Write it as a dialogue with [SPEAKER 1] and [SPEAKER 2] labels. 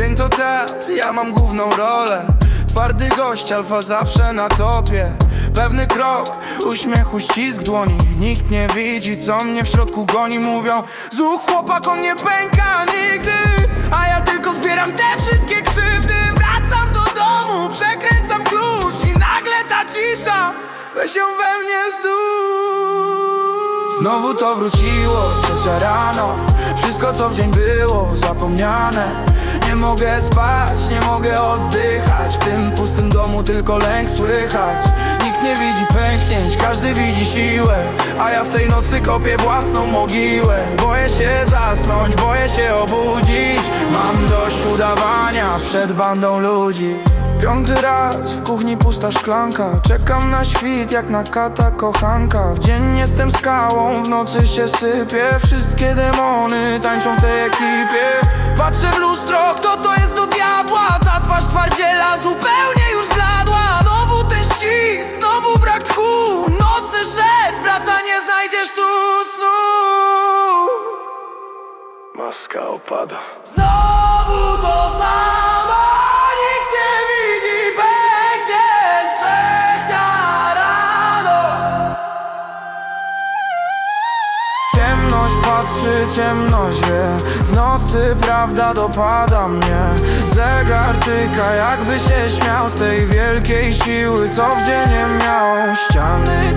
[SPEAKER 1] Dzień to teatr, ja mam główną rolę. Twardy gość, alfa zawsze na topie. Pewny krok, uśmiech, uścisk dłoni. Nikt nie widzi, co mnie w środku goni. Mówią, zuch chłopak, on nie pęka nigdy. A ja tylko zbieram te wszystkie krzywdy. Wracam do domu, przekręcam klucz I nagle ta cisza. Weź ją we mnie zdół Znowu to wróciło, trzecia rano. Wszystko co w dzień było zapomniane. Nie mogę spać, nie mogę oddychać. W tym pustym domu tylko lęk słychać. Nikt nie widzi pęknięć, każdy widzi siłę. A ja w tej nocy kopię własną mogiłę. Boję się zasnąć, boję się obudzić. Mam dość udawania przed bandą ludzi Piąty raz w kuchni pusta szklanka. Czekam na świt jak na kata kochanka. W dzień jestem skałą, w nocy się sypię. Wszystkie demony tańczą w tej ekipie. Patrzę w lustro, kto to jest do diabła? Ta twarz twardziela zupełnie już bladła. Znowu ten ścisk, znowu brak tchu. Nocny szep, wraca nie znajdziesz tu snu.
[SPEAKER 2] Maska opada.
[SPEAKER 1] Znowu to samo, Ciemność patrzy, ciemność wie W nocy prawda dopada mnie. Zegar tyka jakby się śmiał Z tej wielkiej siły, co w dzień nie miał. Ściany